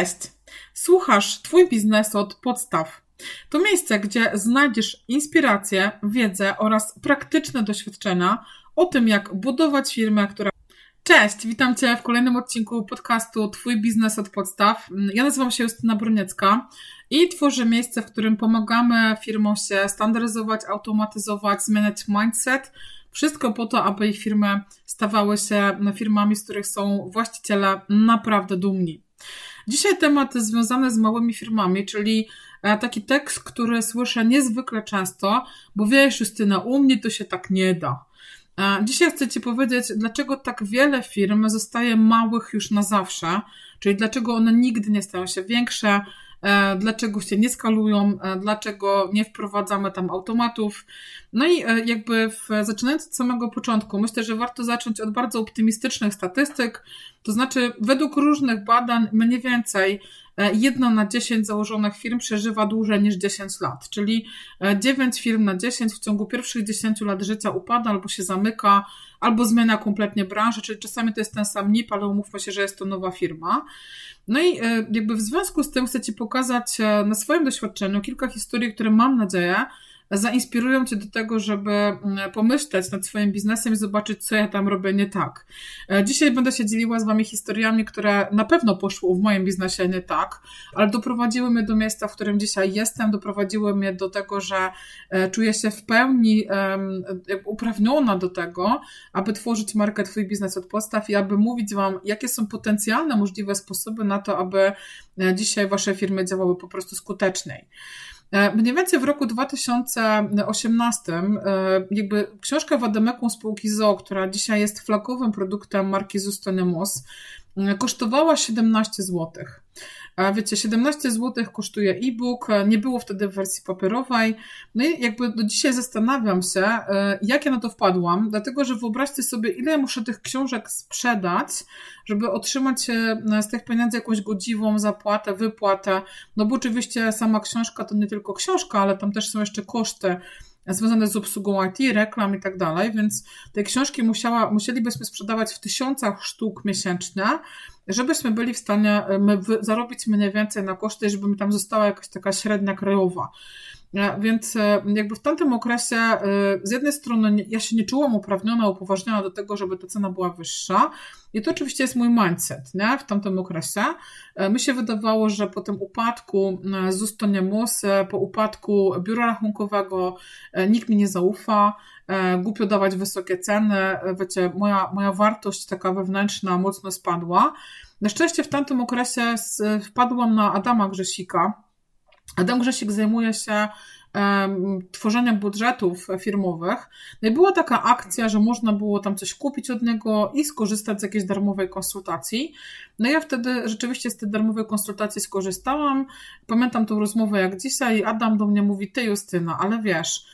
Cześć! Słuchasz Twój biznes od podstaw. To miejsce, gdzie znajdziesz inspirację, wiedzę oraz praktyczne doświadczenia o tym, jak budować firmę, która. Cześć, witam Cię w kolejnym odcinku podcastu Twój biznes od podstaw. Ja nazywam się Justyna Bruniecka i tworzę miejsce, w którym pomagamy firmom się standaryzować, automatyzować, zmieniać mindset. Wszystko po to, aby ich firmy stawały się firmami, z których są właściciele naprawdę dumni. Dzisiaj temat związany z małymi firmami, czyli e, taki tekst, który słyszę niezwykle często, bo wiesz, Justyna, u mnie to się tak nie da. E, dzisiaj chcę Ci powiedzieć, dlaczego tak wiele firm zostaje małych już na zawsze, czyli dlaczego one nigdy nie stają się większe, dlaczego się nie skalują, e, dlaczego nie wprowadzamy tam automatów. No i e, jakby w, zaczynając od samego początku, myślę, że warto zacząć od bardzo optymistycznych statystyk, to znaczy według różnych badań mniej więcej jedna na 10 założonych firm przeżywa dłużej niż 10 lat, czyli 9 firm na 10 w ciągu pierwszych 10 lat życia upada albo się zamyka, albo zmienia kompletnie branżę, czyli czasami to jest ten sam NIP, ale umówmy się, że jest to nowa firma. No i e, jakby w związku z tym chcę Ci pokazać e, na swoim doświadczeniu kilka historii, które mam nadzieję zainspirują Cię do tego, żeby mm, pomyśleć nad swoim biznesem i zobaczyć, co ja tam robię nie tak. E, dzisiaj będę się dzieliła z Wami historiami, które na pewno poszły w moim biznesie nie tak, ale doprowadziły mnie do miejsca, w którym dzisiaj jestem, doprowadziły mnie do tego, że czuję się w pełni uprawniona do tego, aby tworzyć markę Twój biznes od podstaw i aby mówić Wam, jakie są potencjalne możliwe sposoby na to, aby e, dzisiaj Wasze firmy działały po prostu skuteczniej. E, mniej więcej w roku 2018 e, jakby książka Wademeku spółki ZOO, która dzisiaj jest flagowym produktem marki Zustonemos, kosztowała 17 złotych. Wiecie, 17 zł kosztuje e-book, nie było wtedy w wersji papierowej. No i jakby do dzisiaj zastanawiam się, e, jak ja na to wpadłam, dlatego że wyobraźcie sobie, ile muszę tych książek sprzedać, żeby otrzymać e, z tych pieniędzy jakąś godziwą zapłatę, wypłatę. No bo oczywiście sama książka to nie tylko książka, ale tam też są jeszcze koszty związane z obsługą IT, reklam i tak dalej, więc te książki musiała, musielibyśmy sprzedawać w tysiącach sztuk miesięcznie, żebyśmy byli w stanie zarobić mniej więcej na koszty, żeby mi tam została jakaś taka średnia krajowa. E, więc e, jakby w tamtym okresie e, z jednej strony ja się nie czułam uprawniona, upoważniona do tego, żeby ta cena była wyższa. I to oczywiście jest mój mindset nie? w tamtym okresie. Mi się wydawało, że po tym upadku z Ustoniamus, po upadku biura rachunkowego nikt mi nie zaufa, głupio dawać wysokie ceny, wiecie, moja, moja wartość taka wewnętrzna mocno spadła. Na szczęście w tamtym okresie wpadłam na Adama Grzesika, Adam Grzesik zajmuje się tworzeniem budżetów firmowych. No i była taka akcja, że można było tam coś kupić od niego i skorzystać z jakiejś darmowej konsultacji. No ja wtedy rzeczywiście z tej darmowej konsultacji skorzystałam. Pamiętam tą rozmowę jak dzisiaj. Adam do mnie mówi: Ty, Justyna, ale wiesz,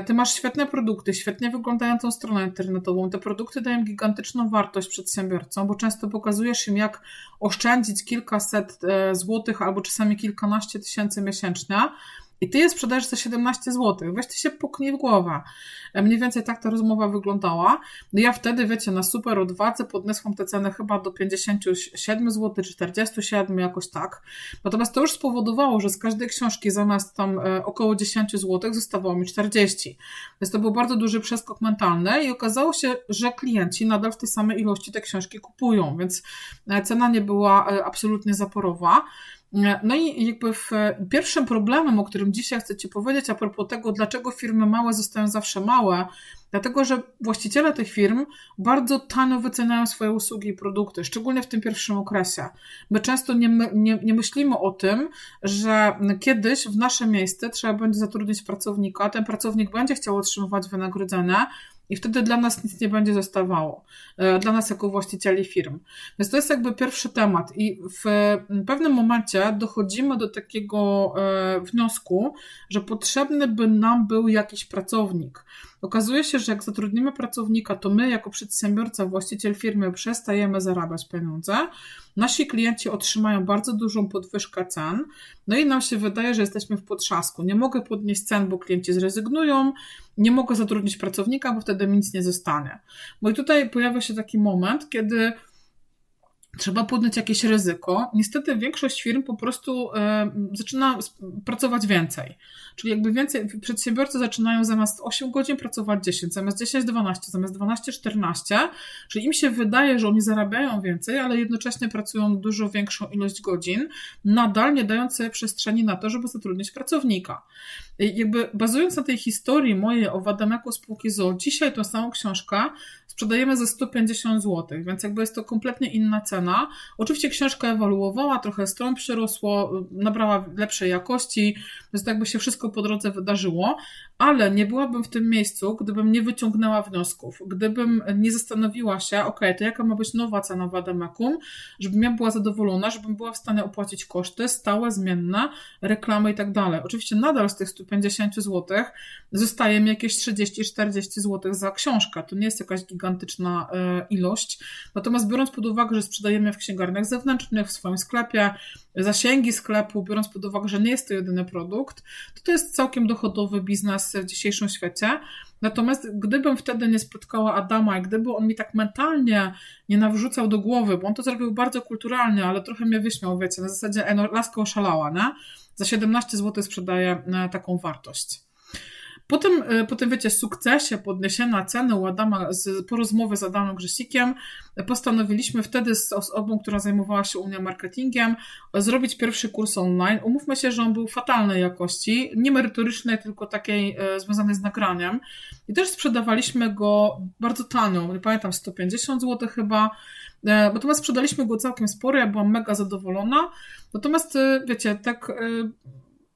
ty masz świetne produkty, świetnie wyglądającą stronę internetową. Te produkty dają gigantyczną wartość przedsiębiorcom, bo często pokazujesz im, jak oszczędzić kilkaset e, złotych albo czasami kilkanaście tysięcy miesięcznie i ty je sprzedajesz za 17 zł. Weź ty się puknij w głowę. E, mniej więcej tak ta rozmowa wyglądała. No ja wtedy, wiecie, na super odwadze podniosłam te ceny chyba do 57 zł, 47, jakoś tak. Natomiast to już spowodowało, że z każdej książki zamiast tam e, około 10 zł zostawało mi 40. Więc to był bardzo duży przeskok mentalny i okazało się, że klienci nadal w tej samej ilości te książki kupują, więc e, cena nie była absolutnie zaporowa. No i jakby w pierwszym problemem, o którym dzisiaj chcę Ci powiedzieć, a propos tego, dlaczego firmy małe zostają zawsze małe, dlatego że właściciele tych firm bardzo tanio wyceniają swoje usługi i produkty, szczególnie w tym pierwszym okresie. My często nie, nie, nie myślimy o tym, że kiedyś w nasze miejsce trzeba będzie zatrudnić pracownika, ten pracownik będzie chciał otrzymywać wynagrodzenie, i wtedy dla nas nic nie będzie zostawało, e, dla nas jako właścicieli firm. Więc to jest jakby pierwszy temat i w pewnym momencie dochodzimy do takiego e, wniosku, że potrzebny by nam był jakiś pracownik. Okazuje się, że jak zatrudnimy pracownika, to my jako przedsiębiorca, właściciel firmy przestajemy zarabiać pieniądze, nasi klienci otrzymają bardzo dużą podwyżkę cen, no i nam się wydaje, że jesteśmy w potrzasku. Nie mogę podnieść cen, bo klienci zrezygnują, nie mogę zatrudnić pracownika, bo wtedy mi nic nie zostanie. Bo i tutaj pojawia się taki moment, kiedy trzeba podjąć jakieś ryzyko. Niestety większość firm po prostu e, zaczyna pracować więcej. Czyli jakby więcej, przedsiębiorcy zaczynają zamiast 8 godzin pracować 10, zamiast 10 12, zamiast 12 14, czyli im się wydaje, że oni zarabiają więcej, ale jednocześnie pracują dużo większą ilość godzin, nadal nie dając przestrzeni na to, żeby zatrudnić pracownika. I jakby bazując na tej historii mojej o Wadameku spółki ZOO, dzisiaj tą samą książkę sprzedajemy za 150 zł, więc jakby jest to kompletnie inna cena. Oczywiście książka ewoluowała, trochę stron przyrosło, nabrała lepszej jakości, więc jakby się wszystko po drodze wydarzyło, ale nie byłabym w tym miejscu, gdybym nie wyciągnęła wniosków, gdybym nie zastanowiła się, ok, to jaka ma być nowa cena Wadamekum, żebym ja była zadowolona, żebym była w stanie opłacić koszty stałe, zmienne, reklamy i tak dalej. Oczywiście nadal z tych 150 zł zostaje mi jakieś 30-40 zł za książkę. To nie jest jakaś gigantyczna e, ilość. Natomiast biorąc pod uwagę, że sprzedajemy w księgarniach zewnętrznych, w swoim sklepie, zasięgi sklepu, biorąc pod uwagę, że nie jest to jedyny produkt, to to jest całkiem dochodowy biznes w dzisiejszym świecie. Natomiast gdybym wtedy nie spotkała Adama i gdyby on mi tak mentalnie nie nawrzucał do głowy, bo on to zrobił bardzo kulturalnie, ale trochę mnie wyśmiał, wiecie, na zasadzie, e, no, laska oszalała, nie? Za 17 zł sprzedaje taką wartość. Po tym, e, po tym wiecie, sukcesie podniesienia ceny u Adama, z, po rozmowie z Adamem Grzesikiem, postanowiliśmy wtedy z osobą, która zajmowała się Unią Marketingiem, zrobić pierwszy kurs online. Umówmy się, że on był fatalnej jakości, nie merytorycznej, tylko takiej e, związanej z nagraniem. I też sprzedawaliśmy go bardzo tanio, nie pamiętam, 150 zł chyba. E, natomiast sprzedaliśmy go całkiem sporo, ja byłam mega zadowolona. Natomiast wiecie, tak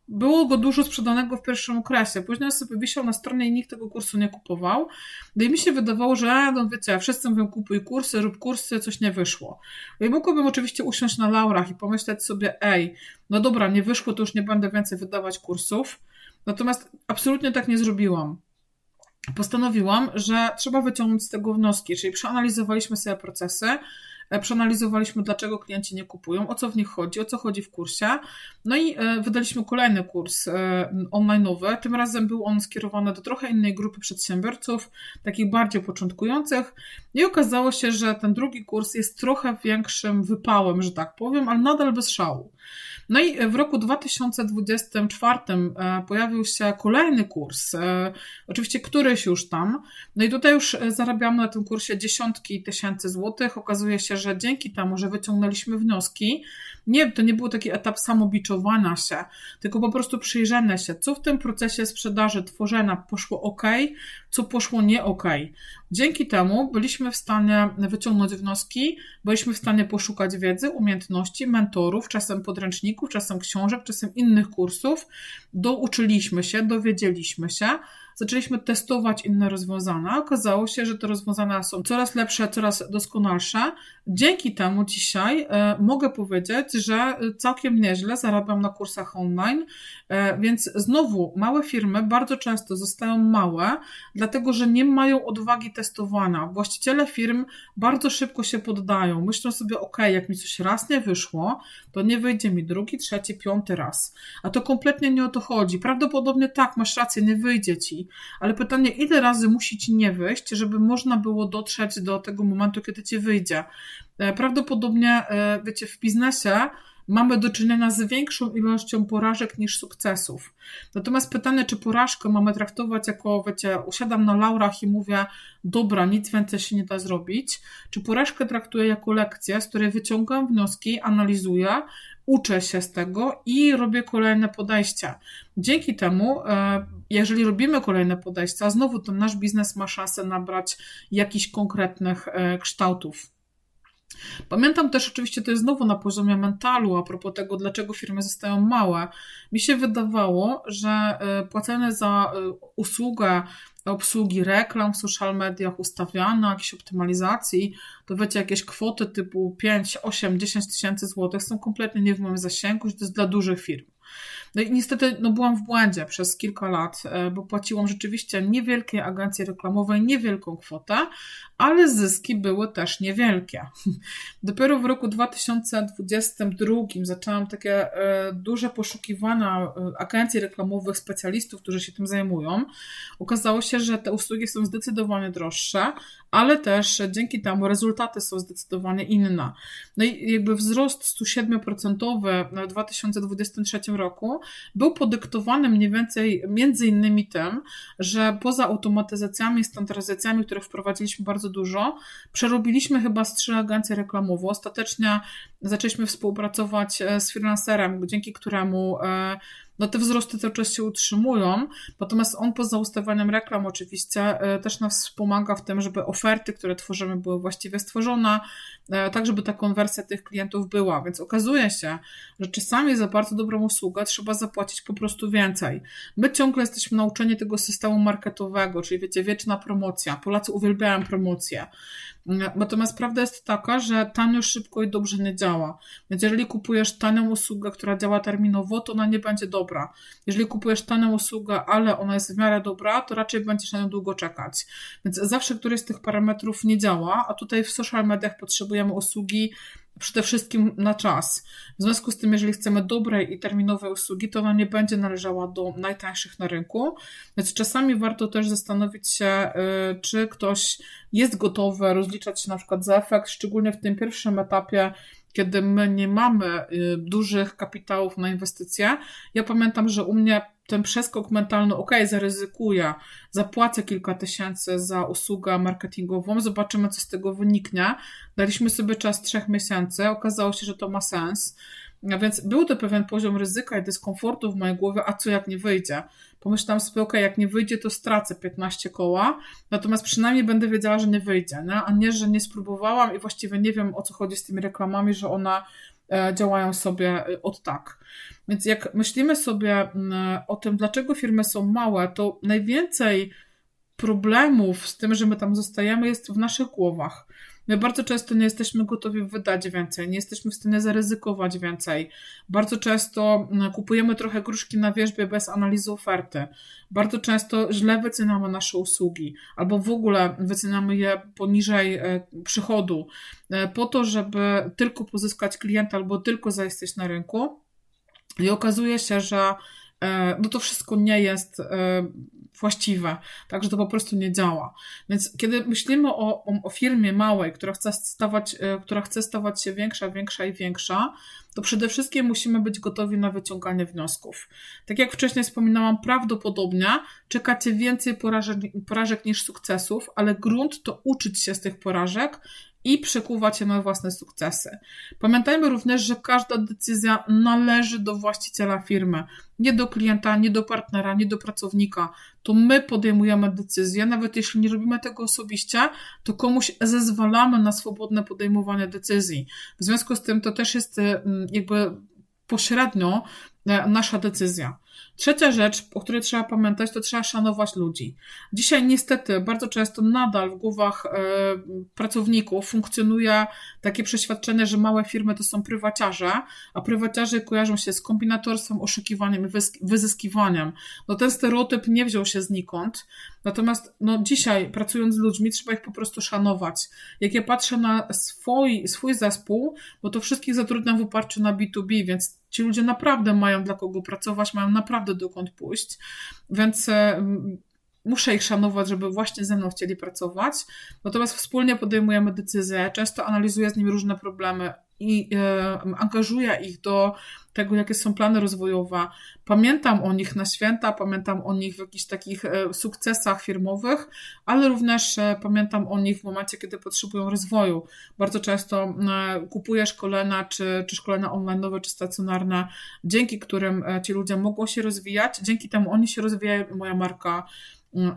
było go dużo sprzedanego w pierwszym okresie. Później sobie wisiał na stronie i nikt tego kursu nie kupował. No i mi się wydawało, że no wiecie, wszyscy mówią kupuj kursy, rób kursy, coś nie wyszło. No i mogłabym oczywiście usiąść na laurach i pomyśleć sobie, ej, no dobra, nie wyszło, to już nie będę więcej wydawać kursów. Natomiast absolutnie tak nie zrobiłam. Postanowiłam, że trzeba wyciągnąć z tego wnioski, czyli przeanalizowaliśmy sobie procesy, przeanalizowaliśmy, dlaczego klienci nie kupują, o co w nich chodzi, o co chodzi w kursie. No i e, wydaliśmy kolejny kurs e, online'owy. Tym razem był on skierowany do trochę innej grupy przedsiębiorców, takich bardziej początkujących. I okazało się, że ten drugi kurs jest trochę większym wypałem, że tak powiem, ale nadal bez szału. No i w roku 2024 e, pojawił się kolejny kurs, e, oczywiście któryś już tam. No i tutaj już e, zarabiamy na tym kursie dziesiątki tysięcy złotych. Okazuje się, że dzięki temu, że wyciągnęliśmy wnioski, nie, to nie był taki etap samobiczowania się, tylko po prostu przyjrzenia się, co w tym procesie sprzedaży, tworzenia poszło ok, co poszło nie ok. Dzięki temu byliśmy w stanie wyciągnąć wnioski, byliśmy w stanie poszukać wiedzy, umiejętności, mentorów, czasem podręczników, czasem książek, czasem innych kursów. Douczyliśmy się, dowiedzieliśmy się, zaczęliśmy testować inne rozwiązania. Okazało się, że te rozwiązania są coraz lepsze, coraz doskonalsze. Dzięki temu dzisiaj e, mogę powiedzieć, że całkiem nieźle zarabiam na kursach online, e, więc znowu małe firmy bardzo często zostają małe, dlatego że nie mają odwagi testowania. Właściciele firm bardzo szybko się poddają. Myślą sobie, ok, jak mi coś raz nie wyszło, to nie wyjdzie mi drugi, trzeci, piąty raz. A to kompletnie nie o to chodzi. Prawdopodobnie tak, masz rację, nie wyjdzie ci, ale pytanie, ile razy musi ci nie wyjść, żeby można było dotrzeć do tego momentu, kiedy ci wyjdzie. E, prawdopodobnie, e, wiecie, w biznesie mamy do czynienia z większą ilością porażek niż sukcesów. Natomiast pytanie, czy porażkę mamy traktować jako, wiecie, usiadam na laurach i mówię, dobra, nic więcej się nie da zrobić, czy porażkę traktuję jako lekcję, z której wyciągam wnioski, analizuję, uczę się z tego i robię kolejne podejścia. Dzięki temu, e, jeżeli robimy kolejne podejścia, znowu ten nasz biznes ma szansę nabrać jakichś konkretnych e, kształtów. Pamiętam też, oczywiście to jest znowu na poziomie mentalu, a propos tego, dlaczego firmy zostają małe. Mi się wydawało, że e, płacenie za usługę obsługi reklam w social mediach, ustawiania, jakiejś optymalizacji, to wiecie, jakieś kwoty typu 5, 8, 10 tysięcy złotych są kompletnie nie w moim zasięgu, że to jest dla dużych firm. No i niestety no, byłam w błędzie przez kilka lat, e, bo płaciłam rzeczywiście niewielkiej agencji reklamowej niewielką kwotę, ale zyski były też niewielkie. Dopiero w roku 2022 zaczęłam takie e, duże poszukiwania e, agencji reklamowych, specjalistów, którzy się tym zajmują. Okazało się, że te usługi są zdecydowanie droższe, ale też dzięki temu rezultaty są zdecydowanie inne. No i jakby wzrost 107% w 2023 roku był podyktowany mniej więcej między innymi tym, że poza automatyzacjami, standaryzacjami, które wprowadziliśmy bardzo dużo, przerobiliśmy chyba z trzy agencje reklamowe. Ostatecznie zaczęliśmy współpracować e, z freelancerem, dzięki któremu e, no te wzrosty cały czas się utrzymują, natomiast on poza ustawianiem reklam oczywiście e, też nas wspomaga w tym, żeby oferty, które tworzymy, były właściwie stworzone, e, tak żeby ta konwersja tych klientów była. Więc okazuje się, że czasami za bardzo dobrą usługę trzeba zapłacić po prostu więcej. My ciągle jesteśmy nauczeni tego systemu marketowego, czyli wiecie, wieczna promocja. Polacy uwielbiają promocję. Natomiast prawda jest taka, że tanio, szybko i dobrze nie działa. Więc jeżeli kupujesz tanią usługę, która działa terminowo, to ona nie będzie dobra. Jeżeli kupujesz tanią usługę, ale ona jest w miarę dobra, to raczej będziesz na nią długo czekać. Więc zawsze któryś z tych parametrów nie działa, a tutaj w social mediach potrzebujemy usługi przede wszystkim na czas. W związku z tym, jeżeli chcemy dobrej i terminowej usługi, to ona nie będzie należała do najtańszych na rynku, więc czasami warto też zastanowić się, y, czy ktoś jest gotowy rozliczać się na przykład za efekt, szczególnie w tym pierwszym etapie, kiedy my nie mamy y, dużych kapitałów na inwestycje. Ja pamiętam, że u mnie ten przeskok mentalny, ok, zaryzykuję, zapłacę kilka tysięcy za usługę marketingową, zobaczymy, co z tego wyniknie. Daliśmy sobie czas trzech miesięcy, okazało się, że to ma sens. A więc był to pewien poziom ryzyka i dyskomfortu w mojej głowie, a co jak nie wyjdzie? Pomyślałam sobie, ok, jak nie wyjdzie, to stracę 15 koła, natomiast przynajmniej będę wiedziała, że nie wyjdzie, nie? a nie, że nie spróbowałam i właściwie nie wiem, o co chodzi z tymi reklamami, że one e, działają sobie e, od tak. Więc jak myślimy sobie mm, o tym, dlaczego firmy są małe, to najwięcej problemów z tym, że my tam zostajemy, jest w naszych głowach. My bardzo często nie jesteśmy gotowi wydać więcej, nie jesteśmy w stanie zaryzykować więcej. Bardzo często mm, kupujemy trochę gruszki na wierzbie bez analizy oferty. Bardzo często źle wyceniamy nasze usługi, albo w ogóle wyceniamy je poniżej e, przychodu, e, po to, żeby tylko pozyskać klienta albo tylko zaistnieć na rynku. I okazuje się, że no to wszystko nie jest właściwe, także to po prostu nie działa. Więc kiedy myślimy o, o, o firmie małej, która chce, stawać, e, która chce stawać się większa, większa i większa, to przede wszystkim musimy być gotowi na wyciąganie wniosków. Tak jak wcześniej wspominałam, prawdopodobnie czekacie więcej porażek, porażek niż sukcesów, ale grunt to uczyć się z tych porażek i przekuwać je na własne sukcesy. Pamiętajmy również, że każda decyzja należy do właściciela firmy, nie do klienta, nie do partnera, nie do pracownika. To my podejmujemy decyzje, nawet jeśli nie robimy tego osobiście, to komuś zezwalamy na swobodne podejmowanie decyzji. W związku z tym to też jest mm, jakby pośrednio e, nasza decyzja. Trzecia rzecz, o której trzeba pamiętać, to trzeba szanować ludzi. Dzisiaj niestety bardzo często nadal w głowach e, pracowników funkcjonuje takie przeświadczenie, że małe firmy to są prywaciarze, a prywaciarze kojarzą się z kombinatorstwem, oszukiwaniem i wyzyskiwaniem. No ten stereotyp nie wziął się znikąd, natomiast no dzisiaj pracując z ludźmi trzeba ich po prostu szanować. Jak ja patrzę na swój, swój zespół, bo to wszystkich zatrudniam w oparciu na B2B, więc ci ludzie naprawdę mają dla kogo pracować, mają naprawdę dokąd pójść, więc e, muszę ich szanować, żeby właśnie ze mną chcieli pracować. Natomiast wspólnie podejmujemy decyzje, często analizuję z nimi różne problemy i e, angażuję ich do tego, jakie są plany rozwojowe. Pamiętam o nich na święta, pamiętam o nich w jakichś takich e, sukcesach firmowych, ale również e, pamiętam o nich w momencie, kiedy potrzebują rozwoju. Bardzo często e, kupuję szkolenia, czy, czy szkolenia online, czy stacjonarne, dzięki którym ci ludzie mogą się rozwijać, dzięki temu oni się rozwijają i moja marka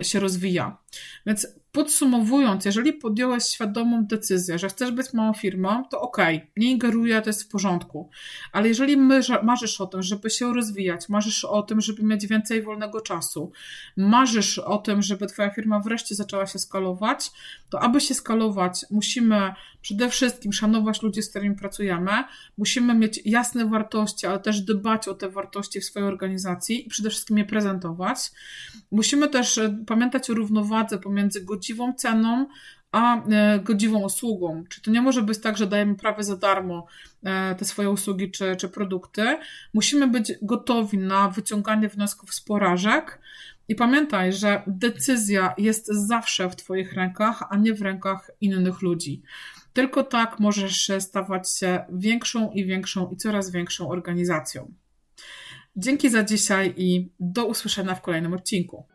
się rozwija. Więc podsumowując, jeżeli podjąłeś świadomą decyzję, że chcesz być małą firmą, to okej, okay, nie ingeruję, to jest w porządku. Ale jeżeli marzysz o tym, żeby się rozwijać, marzysz o tym, żeby mieć więcej wolnego czasu, marzysz o tym, żeby Twoja firma wreszcie zaczęła się skalować, to aby się skalować, musimy przede wszystkim szanować ludzi, z którymi pracujemy, musimy mieć jasne wartości, ale też dbać o te wartości w swojej organizacji i przede wszystkim je prezentować. Musimy też e, pamiętać o równowadze pomiędzy godziwą ceną, a e, godziwą usługą. Czy to nie może być tak, że dajemy prawie za darmo e, te swoje usługi czy, czy produkty? Musimy być gotowi na wyciąganie wniosków z porażek. I pamiętaj, że decyzja jest zawsze w Twoich rękach, a nie w rękach innych ludzi. Tylko tak możesz stawać się większą i większą i coraz większą organizacją. Dzięki za dzisiaj i do usłyszenia w kolejnym odcinku.